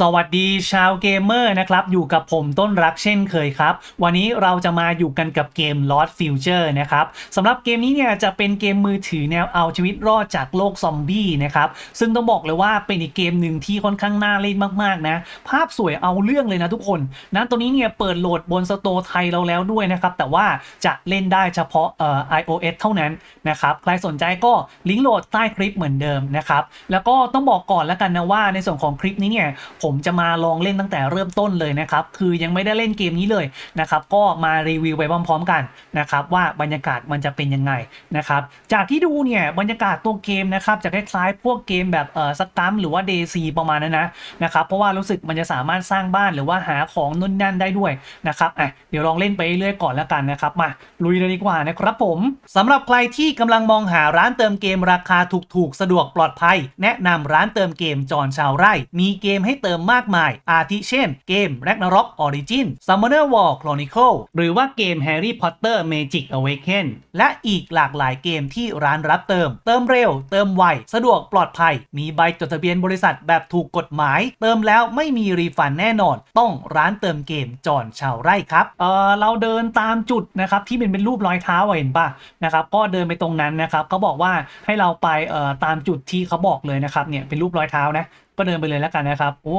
สวัสดีชาวเกมเมอร์นะครับ อยู่กับผมต้นรักเช่นเคยครับ วันนี้เราจะมาอยู่กันกับเกม Lost Future นะครับสำหรับเกมนี้เนี่ยจะเป็นเกมมือถือแนวเอาชีวิตรอดจากโลกซอมบี้นะครับซึ่งต้องบอกเลยว่าเป็นอีกเกมหนึ่งที่ค่อนข้างน่าเล่นมากๆนะ ภาพสวยเอาเรื่องเลยนะทุกคนนะตัวนี้เนี่ยเปิดโหลดบนสโตร์ไทยเราแล้วด้วยนะครับแต่ว่าจะเล่นได้เฉพาะเอ่อ iOS เท่านั้นนะครับใครสนใจก็ลิงก์โหลดใต้คลิปเหมือนเดิมนะครับแล้วก็ต้องบอกก่อนแล้วกันนะว่าในส่วนของคลิปนี้เนี่ยผมผมจะมาลองเล่นตั้งแต่เริ่มต้นเลยนะครับ คือยังไม่ได้เล่นเกมนี้เลยนะครับ ก็มารีวิวไปพร้อมๆกันนะครับ ว่าบรรยากาศมันจะเป็นยังไงนะครับ จากที่ดูเนี่ยบรรยากาศตัวเกมนะครับจะคล้ายๆ พวกเกมแบบเอ่อสตัมหรือว่าเดซีประมาณนั้นนะนะครับ เพราะว่ารู้สึกมันจะสามารถสร้างบ้านหรือว่าหาของนู่นนั่นได้ด้วยนะครับอะเดี๋ยวลองเล่นไปเรื่อยๆก่อนแล้วกันนะครับ มาลุยเลยดีกว่านะครับผมสำหรับใครที่กำลังมองหาร้านเติมเกมราคาถูกๆ สะดวกปลอดภัย แนะนำร้านเติมเกมจอนชาวไร่ มีเกมให้เติมมากมาย อาทิเช่น เกม Ragnarok Origin Summoner War Chronicle หรือว่าเกม Harry Potter Magic Awaken และอีกหลากหลายเกมที่ร้านรับเติม เติมเร็ว เติมไว สะดวกปลอดภัย มีใบจดทะเบียนบริษัทแบบถูกกฎหมาย เติมแล้วไม่มีรีฟันแน่นอน ต้องร้านเติมเกมจอนชาวไร่ครับ เออเราเดินตามจุดนะครับที่เป็นเป็นรูปรอยเท้าเห็นปะนะครับ ก็เดินไปตรงนั้นนะครับเขาบอกว่าให้เราไปเอ่อตามจุดที่เขาบอกเลยนะครับเนี่ยเป็นรูปรอยเท้านะ ก็เดินไปเลยแล้วกันนะครับ โอ้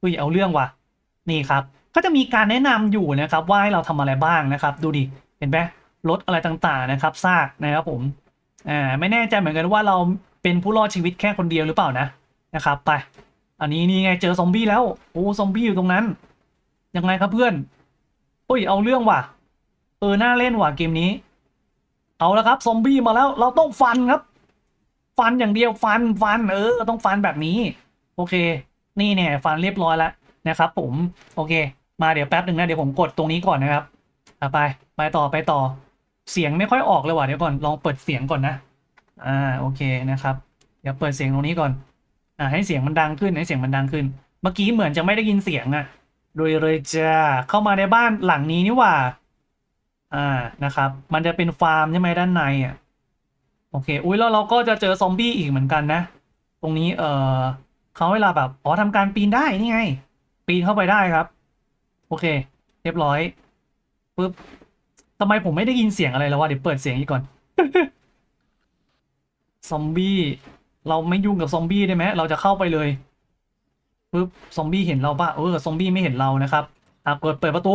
อุ้ยเอาเรื่องว่ะ นี่ครับ ก็จะมีการแนะนำอยู่นะครับ ว่าให้เราทำอะไรบ้างนะครับ ดูดิเห็นไหมรถอะไรต่างๆนะครับซากนะครับผมอ่าไม่แน่ใจเหมือนกันว่าเราเป็นผู้รอดชีวิตแค่คนเดียวหรือเปล่านะนะครับ ไป อันนี้นี่ไงเจอซอมบี้แล้วโอ้ซอมบี้อยู่ตรงนั้นยังไงครับเพื่อนอุ้ยเอาเรื่องว่ะ เออน่าเล่นว่ะเกมนี้ เอาละครับซอมบี้มาแล้ว เราต้องฟันครับ ฟันอย่างเดียวฟันฟันเออ ต้องฟันแบบนี้ โอเค นี่เนี่ยฟันเรียบร้อยแล้วนะครับผมโอเค มาเดี๋ยวแป๊บหนึ่งนะเดี๋ยวผมกดตรงนี้ก่อนนะครับไปไปต่อไปต่อ เสียงไม่ค่อยออกเลยว่ะเดี๋ยวก่อนลองเปิดเสียงก่อนนะอ่าโอเคนะครับ เดี๋ยวเปิดเสียงตรงนี้ก่อนอ่าให้เสียงมันดังขึ้นให้เสียงมันดังขึ้น เมื่อกี้เหมือนจะไม่ได้ยินเสียงอะโดยเลยจะเข้ามาในบ้านหลังนี้นี่ว่า อ่านะครับ มันจะเป็นฟาร์มใช่ไหมด้านในอะโอเค อุ้ยแล้วเราก็จะเจอซอมบี้อีกเหมือนกันนะ ตรงนี้เอ่อ เขาเวลาแบบอ๋อทำการปีนได้นี่ไง ปีนเข้าไปได้ครับ โอเค เรียบร้อยปึ๊บทำไมผมไม่ได้ยินเสียงอะไรแล้ววะเดี๋ยวเปิดเสียงอีกก่อนซอมบี้เราไม่ยุ่งกับซอมบี้ได้ไหมเราจะเข้าไปเลยปึ๊บซอมบี้เห็นเราปะเออซอมบี้ไม่เห็นเรานะครับอะเปิดเปิดประตู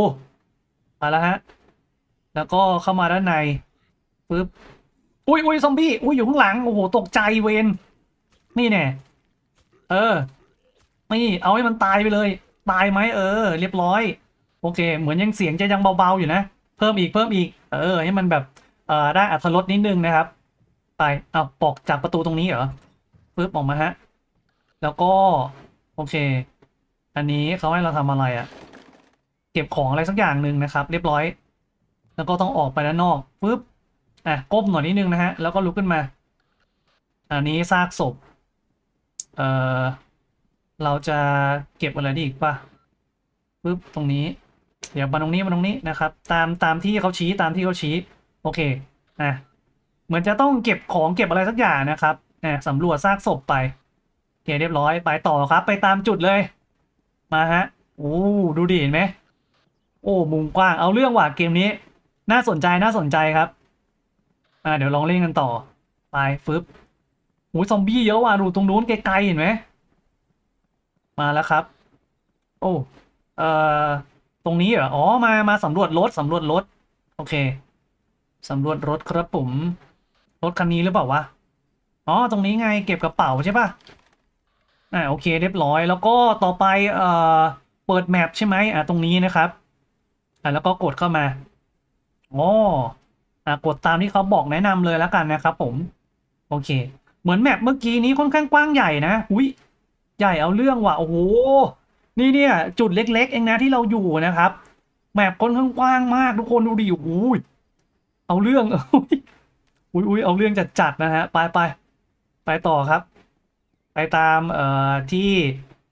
ไปแล้วฮะ แล้วก็เข้ามาด้านในปึ๊บอุ้ยอุ้ยซอมบี้อุ้ยอยู่ข้างหลังโอ้โหตกใจเวนนี่แน่ เออ นี่เอาให้มันตายไปเลย ตายไหมเออ เรียบร้อย โอเค เหมือนยังเสียงจะยังเบาๆอยู่นะ เพิ่มอีกเพิ่มอีก เออ ให้มันแบบเอ่อได้อัตรสนิดนึงนะครับ ไปเอาปอกจากประตูตรงนี้เหรอปึ๊บออกมาฮะ แล้วก็ โอเค อันนี้เขาให้เราทำอะไรอะ่ะเก็บของอะไรสักอย่างหนึ่งนะครับ เรียบร้อย แล้วก็ต้องออกไปด้านนอกปึ๊บอะก้มหน่อยนิดนึงนะฮะ แล้วก็ลุกขึ้นมา อันนี้ซากศพ เอ่อเราจะเก็บอะไรได้อีกป่ะปึ๊บตรงนี้ เดี๋ยวมาตรงนี้มาตรงนี้นะครับ ตามตามที่เขาชี้ตามที่เขาชี้ โอเคอะเหมือนจะต้องเก็บของเก็บอะไรสักอย่างนะครับอะสำรวจซากศพไปโอเคเรียบร้อยไปต่อครับ ไปตามจุดเลย มาฮะโอ้ดูดิเห็นไหมโอ้มุมกว้างเอาเรื่องว่ะเกมนี้ น่าสนใจน่าสนใจครับ อ่าเดี๋ยวลองเล่นกันต่อไปฟึบ โอ้ยซอมบี้เยอะว่ะดูตรงนู้นไกลๆเห็นไหมมาแล้วครับ โอ้เอ่อตรงนี้เหรออ๋อมามาสำรวจรถสำรวจรถ โอเคสำรวจรถครับผมรถคันนี้หรือเปล่าวะอ๋อตรงนี้ไงเก็บกระเป๋าใช่ปะอ่าโอเคเรียบร้อย แล้วก็ต่อไปเอ่อเปิดแมปใช่ไหมอ่าตรงนี้นะครับอ่าแล้วก็กดเข้ามาอ๋ออ่ากดตามที่เขาบอกแนะนำเลยแล้วกันนะครับผม โอเค เหมือนแมปเมื่อกี้นี้ค่อนข้างกว้างใหญ่นะอุ้ยใหญ่เอาเรื่องว่ะโอ้โหนี่เนี่ยจุดเล็ก ๆ เองนะที่เราอยู่นะครับแมปค่อนข้างกว้างมากทุกคนดูดิโอ้ยเอาเรื่องอุ้ยอุ้ยเอาเรื่องจัดๆนะฮะไปไปไปต่อครับ ไปตามเอ่อที่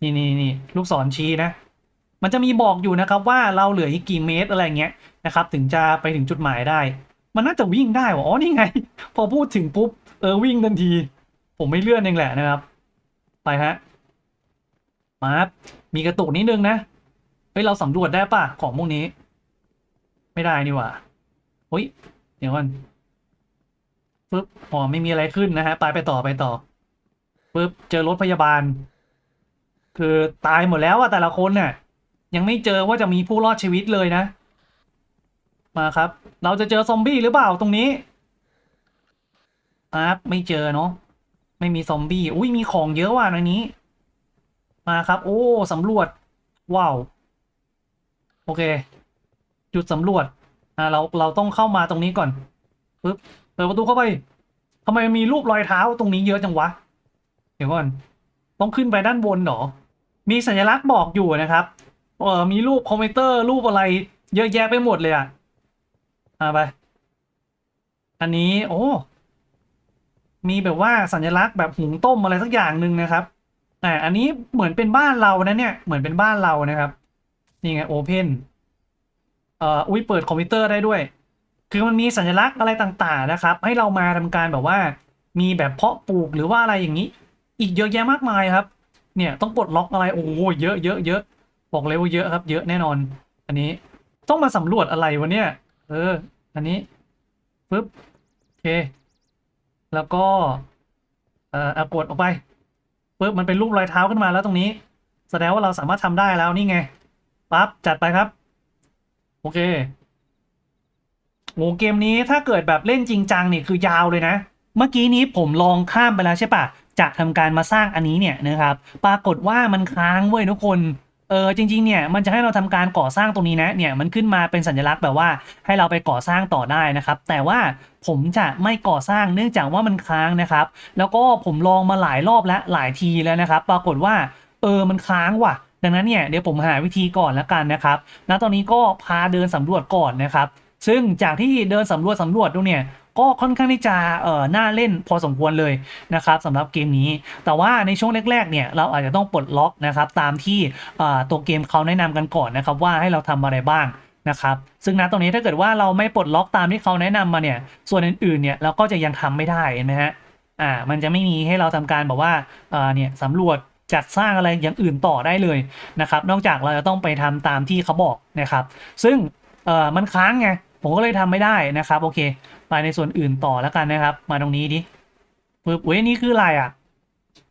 นี่นี่นี่ลูกศรชี้นะ มันจะมีบอกอยู่นะครับว่าเราเหลืออีกกี่เมตรอะไรเงี้ยนะครับ ถึงจะไปถึงจุดหมายได้ มันน่าจะวิ่งได้วะอ๋อนี่ไง พอพูดถึงปุ๊บเออวิ่งทันที ผมไม่เลื่อนเองแหละนะครับ ไปฮะ มาครับมีกระตุกนิดนึงนะ เฮ้ย เราสำรวจได้ป่ะ ของพวกนี้ ไม่ได้นี่หว่าเฮ้ย เดี๋ยวก่อนปึ๊บอ๋อไม่มีอะไรขึ้นนะฮะ ไปไปต่อไปต่อปึ๊บเจอรถพยาบาล คือตายหมดแล้วอะแต่ละคนเนี่ยยังไม่เจอว่าจะมีผู้รอดชีวิตเลยนะ มาครับ เราจะเจอซอมบี้หรือเปล่าตรงนี้ครับไม่เจอเนาะ ไม่มีซอมบี้ อุ้ยมีของเยอะว่ะในนี้ มาครับ โอ้สำรวจ ว้าว โอเค จุดสำรวจ อ่า เรา เราต้องเข้ามาตรงนี้ก่อนปึ๊บ เปิดประตูเข้าไปทำไมมีรูปรอยเท้าตรงนี้เยอะจังวะ เดี๋ยวก่อน ต้องขึ้นไปด้านบนเหรอ มีสัญลักษณ์บอกอยู่นะครับ เออมีรูปคอมพิวเตอร์รูปอะไร เยอะแยะไปหมดเลยอะ อ่าไป อันนี้ โอ้ มีแบบว่าสัญลักษณ์แบบหุงต้มอะไรสักอย่างหนึ่งนะครับอ่าอันนี้เหมือนเป็นบ้านเรานะเนี่ยเหมือนเป็นบ้านเรานะครับนี่ไงโอเพนเอ่ออุ้ยเปิดคอมพิวเตอร์ได้ด้วย คือมันมีสัญลักษณ์อะไรต่างๆนะครับ ให้เรามาทำการแบบว่า มีแบบเพาะปลูกหรือว่าอะไรอย่างนี้ อีกเยอะแยะมากมายครับ เนี่ยต้องปลดล็อกอะไรโอ้โหเยอะเยอะเยอะบอกเลยว่าเยอะครับ เยอะแน่นอน อันนี้ต้องมาสำรวจอะไรวะเนี่ยเออ อันนี้ปึ๊บโอเค แล้วก็เอ่อเอากดออกไปปึ๊บมันเป็นรูปรอยเท้าขึ้นมาแล้วตรงนี้ แสดงว่าเราสามารถทำได้แล้วนี่ไงปั๊บจัดไปครับ โอเคโอ้เกมนี้ถ้าเกิดแบบเล่นจริงจังเนี่ยคือยาวเลยนะ เมื่อกี้นี้ผมลองข้ามไปแล้วใช่ปะจะทำการมาสร้างอันนี้เนี่ยนะครับ ปรากฏว่ามันค้างเว้ยทุกคน เออจริงๆเนี่ยมันจะให้เราทำการก่อสร้างตรงนี้นะเนี่ยมันขึ้นมาเป็นสัญลักษณ์แบบว่าให้เราไปก่อสร้างต่อได้นะครับ แต่ว่าผมจะไม่ก่อสร้างเนื่องจากว่ามันค้างนะครับ แล้วก็ผมลองมาหลายรอบแล้วหลายทีแล้วนะครับ ปรากฏว่าเออมันค้างว่ะ ดังนั้นเนี่ยเดี๋ยวผมหาวิธีก่อนแล้วกันนะครับณตอนนี้ก็พาเดินสำรวจก่อนนะครับ ซึ่งจากที่เดินสำรวจสำรวจดูเนี่ย ก็ค่อนข้างที่จะเอ่อน่าเล่นพอสมควรเลยนะครับสำหรับเกมนี้ แต่ว่าในช่วงแรกๆเนี่ยเราอาจจะต้องปลดล็อกนะครับตามที่ตัวเกมเขาแนะนำกันก่อนนะครับว่าให้เราทำอะไรบ้างนะครับซึ่งณตรงนี้ถ้าเกิดว่าเราไม่ปลดล็อกตามที่เขาแนะนำมาเนี่ยส่วนอื่นๆเนี่ยเราก็จะยังทำไม่ได้เห็นไหมฮะอ่ามันจะไม่มีให้เราทำการแบบว่าเอ่อเนี่ยสำรวจจัดสร้างอะไรอย่างอื่นต่อได้เลยนะครับนอกจากเราจะต้องไปทำตามที่เขาบอกนะครับ ซึ่งเอ่อมันค้างไงผมก็เลยทำไม่ได้นะครับโอเค ไปในส่วนอื่นต่อแล้วกันนะครับ มาตรงนี้ดิปึ๊บเว้ยนี่คืออะไรอะ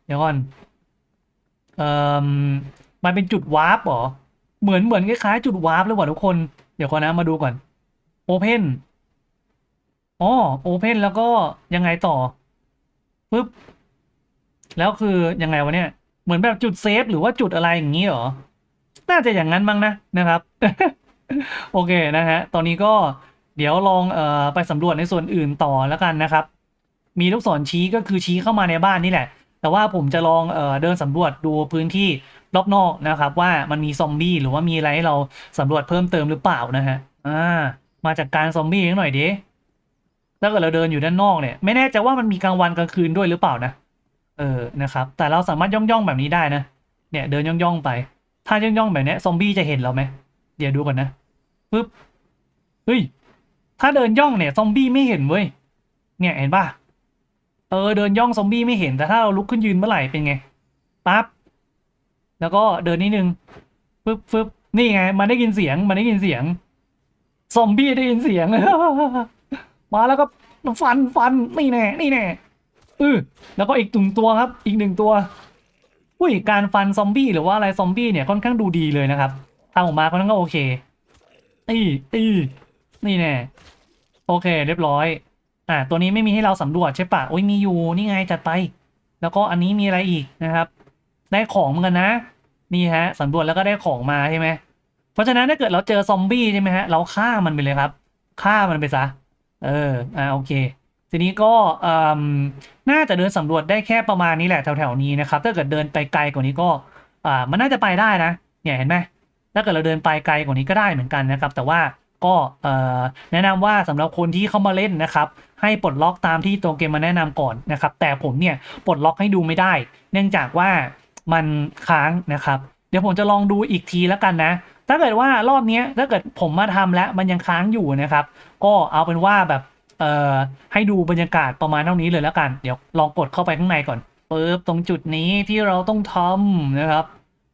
เดี๋ยวก่อน เอ่อ มันเป็นจุดวาร์ปเหรอ เหมือนเหมือนคล้ายๆจุดวาร์ปเลยว่ะทุกคน เดี๋ยวก่อนนะมาดูก่อน Open อ๋อ Open แล้วก็ยังไงต่อปึ๊บ แล้วคือยังไงวะเนี่ย เหมือนแบบจุดเซฟหรือว่าจุดอะไรอย่างนี้หรอ น่าจะอย่างนั้นมั้งนะนะครับ โอเคนะฮะ ตอนนี้ก็ เดี๋ยวลองเอ่อไปสำรวจในส่วนอื่นต่อแล้วกันนะครับ มีลูกศรชี้ก็คือชี้เข้ามาในบ้านนี่แหละ แต่ว่าผมจะลองเอ่อเดินสำรวจดูพื้นที่รอบนอกนะครับ ว่ามันมีซอมบี้หรือว่ามีอะไรให้เราสำรวจเพิ่มเติมหรือเปล่านะฮะอ่ามาจากการซอมบี้นิดหน่อยดิถ้าเกิดเราเดินอยู่ด้านนอกเนี่ย ไม่แน่ใจว่ามันมีกลางวันกลางคืนด้วยหรือเปล่านะเออนะครับ แต่เราสามารถย่องย่องๆแบบนี้ได้นะเนี่ยเดินย่องย่องๆไป ถ้าย่องย่องๆแบบนี้ซอมบี้จะเห็นเราไหมเดี๋ยวดูก่อนนะปึ๊บเฮ้ย ถ้าเดินย่องเนี่ยซอมบี้ไม่เห็นเว้ย เนี่ยเห็นป่ะ เออเดินย่องซอมบี้ไม่เห็น แต่ถ้าเราลุกขึ้นยืนเมื่อไหร่เป็นไง ปั๊บ แล้วก็เดินนิดนึงปึ๊บปึ๊บนี่ไง มันได้ยินเสียง มันได้ยินเสียง ซอมบี้ได้ยินเสียง มาแล้วก็ฟันฟันนี่แน่ นี่แน่อือแล้วก็อีกหนึ่งตัวครับ อีกหนึ่งตัว อุ้ย การฟันซอมบี้หรือว่าอะไรซอมบี้เนี่ยค่อนข้างดูดีเลยนะครับทำออกมาค่อนข้างโอเค อีอี นี่แน่โอเค เรียบร้อย อ่า ตัวนี้ไม่มีให้เราสำรวจใช่ปะโอ้ยมีอยู่นี่ไงจัดไป แล้วก็อันนี้มีอะไรอีกนะครับ ได้ของเหมือนกันนะ นี่ฮะสำรวจแล้วก็ได้ของมาใช่ไหมเพราะฉะนั้นถ้าเกิดเราเจอซอมบี้ใช่ไหมฮะเราฆ่ามันไปเลยครับฆ่ามันไปซะเอออ่าโอเคทีนี้ก็อืมน่าจะเดินสำรวจได้แค่ประมาณนี้แหละแถวๆนี้นะครับ ถ้าเกิดเดินไปไกลกว่านี้ก็อ่ามันน่าจะไปได้นะเนี่ยเห็นไหมถ้าเกิดเราเดินไปไกลกว่านี้ก็ได้เหมือนกันนะครับ แต่ว่า ก็แนะนำว่าสำหรับคนที่เข้ามาเล่นนะครับ ให้ปลดล็อกตามที่ตัวเกมมาแนะนำก่อนนะครับ แต่ผมเนี่ยปลดล็อกให้ดูไม่ได้ เนื่องจากว่ามันค้างนะครับ เดี๋ยวผมจะลองดูอีกทีแล้วกันนะ ถ้าเกิดว่ารอบนี้ถ้าเกิดผมมาทำแล้วมันยังค้างอยู่นะครับ ก็เอาเป็นว่าแบบเอ่อให้ดูบรรยากาศประมาณเท่านี้เลยแล้วกัน เดี๋ยวลองกดเข้าไปข้างในก่อนปึ๊บตรงจุดนี้ที่เราต้องทำนะครับ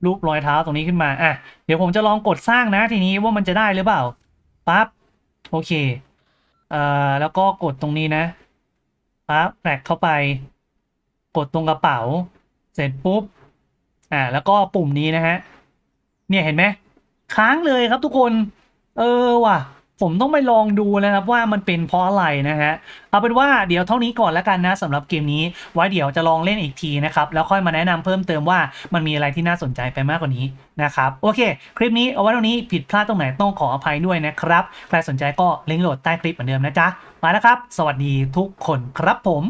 รูปรอยเท้าตรงนี้ขึ้นมาอะเดี๋ยวผมจะลองกดสร้างนะทีนี้ว่ามันจะได้หรือเปล่า ปั๊บโอเคเอ่อแล้วก็กดตรงนี้นะปั๊บแตกเข้าไป กดตรงกระเป๋า เสร็จปุ๊บอ่าแล้วก็ปุ่มนี้นะฮะเนี่ยเห็นไหมค้างเลยครับทุกคน เออว่ะ ผมต้องไปลองดูนะครับว่ามันเป็นเพราะอะไรนะฮะเอาเป็นว่าเดี๋ยวเท่านี้ก่อนแล้วกันนะสำหรับเกมนี้ ไว้เดี๋ยวจะลองเล่นอีกทีนะครับแล้วค่อยมาแนะนำเพิ่มเติมว่ามันมีอะไรที่น่าสนใจไปมากกว่านี้นะครับโอเค คลิปนี้เอาไว้เท่านี้ผิดพลาดตรงไหนต้องขออภัยด้วยนะครับใครสนใจก็ลิงก์โหลดใต้คลิปเหมือนเดิมนะจ๊ะมาแล้วครับ สวัสดีทุกคนครับผม